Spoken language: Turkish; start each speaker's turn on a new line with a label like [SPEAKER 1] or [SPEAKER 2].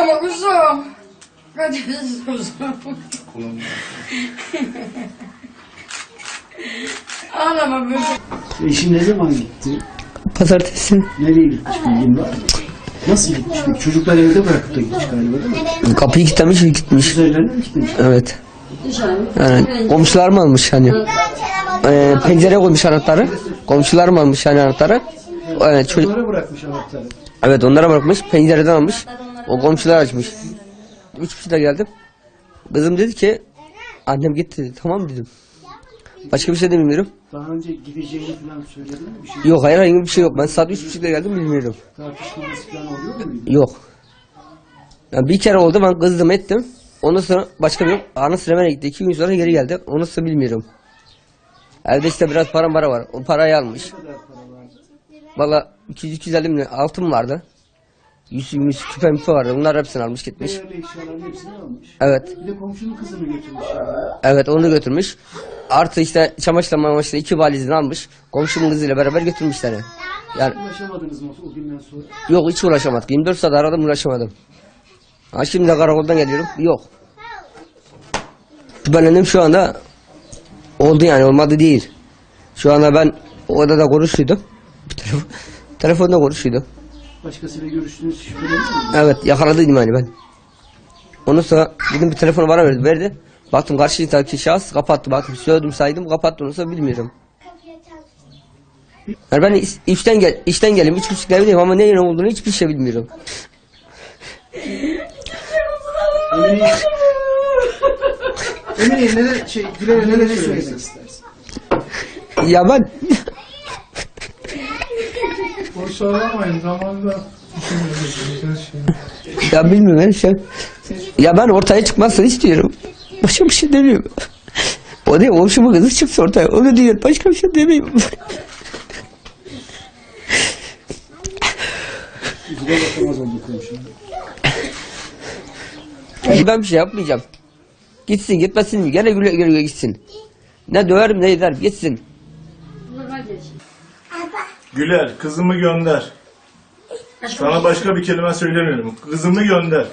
[SPEAKER 1] Ağlama kuzum. Hadi kuzum. Ağlama kuzum.
[SPEAKER 2] Eşin ne zaman gitti?
[SPEAKER 3] Pazartesi.
[SPEAKER 2] Nereye gitmiş bilgin var mı? Nasıl gitmiş peki? Çocuklar evde bırakıp da gitmiş galiba değil mi?
[SPEAKER 3] Kapıyı kilitlemiş gitmiş.
[SPEAKER 2] Üzerlerine mi gitmiş?
[SPEAKER 3] Evet. Yani komşular mı almış hani? Ee, pencere koymuş anahtarı. Komşular mı almış hani anahtarı? Evet, çocuk,
[SPEAKER 2] Çocuklara bırakmış anahtarı.
[SPEAKER 3] evet onlara bırakmış. Pencereden almış. O komşular açmış. Üç kişi de geldim. Kızım dedi ki annem gitti dedi. Tamam dedim. Başka bir şey de bilmiyorum.
[SPEAKER 2] Daha önce gideceğini falan söyledin mi? Bir şey
[SPEAKER 3] Yok hayır herhangi bir şey yok. Ben saat üç buçukta geldim bilmiyorum.
[SPEAKER 2] tartışmanız falan oluyor muydu?
[SPEAKER 3] Yok. Yani bir kere oldu ben kızdım ettim. Ondan sonra başka bir yok. Ana sinemaya gitti. İki gün sonra geri geldi. Onu nasıl bilmiyorum. Evde işte biraz para para var. O parayı almış.
[SPEAKER 2] Ne kadar para vardı?
[SPEAKER 3] Valla 200-250 milyon altın vardı. 100 100 küpe müpe vardı. Bunlar hepsini almış gitmiş.
[SPEAKER 2] Değerli eşyaların hepsini almış.
[SPEAKER 3] Evet.
[SPEAKER 2] Bir de komşunun kızını götürmüş. yani.
[SPEAKER 3] Evet onu da götürmüş. Artı işte çamaşırla mamaşırla iki valizini almış. Komşumun kızıyla beraber götürmüşler. Yani
[SPEAKER 2] Ulaşamadınız mı o günden sonra?
[SPEAKER 3] yok hiç ulaşamadık. 24 saat aradım ulaşamadım. Ha şimdi de karakoldan geliyorum. Yok. Şüphelendim şu anda oldu yani olmadı değil. Şu anda ben odada konuşuydum. Telefon, telefonda konuşuydum.
[SPEAKER 2] Başkasıyla görüştüğünüz şüpheleniyor musunuz?
[SPEAKER 3] Evet yakaladıydım yani ben. Ondan sonra dedim bir telefonu bana verdi. Verdi. Baktım karşıdaki şahıs kapattı. Baktım söyledim saydım kapattı. Ondan sonra bilmiyorum. Yani ben işten gel işten geldim. Üç buçuk evdeyim ama neyin olduğunu hiçbir şey bilmiyorum.
[SPEAKER 2] Emine Emine neler şey Güler'e neler söylemek istersin?
[SPEAKER 3] Ya ben
[SPEAKER 4] Her şeyi.
[SPEAKER 3] ya bilmiyorum ben şey. Ya ben ortaya çıkmasını istiyorum. Başka bir şey demiyorum. O değil komşumun kızı çıksın ortaya. Onu diyor. Başka bir şey demiyorum. Ben bir şey yapmayacağım. Gitsin gitmesin? Gene güle güle gitsin. Ne döverim ne ederim gitsin.
[SPEAKER 4] Güler kızımı gönder. Sana başka bir kelime söylemiyorum. Kızımı gönder.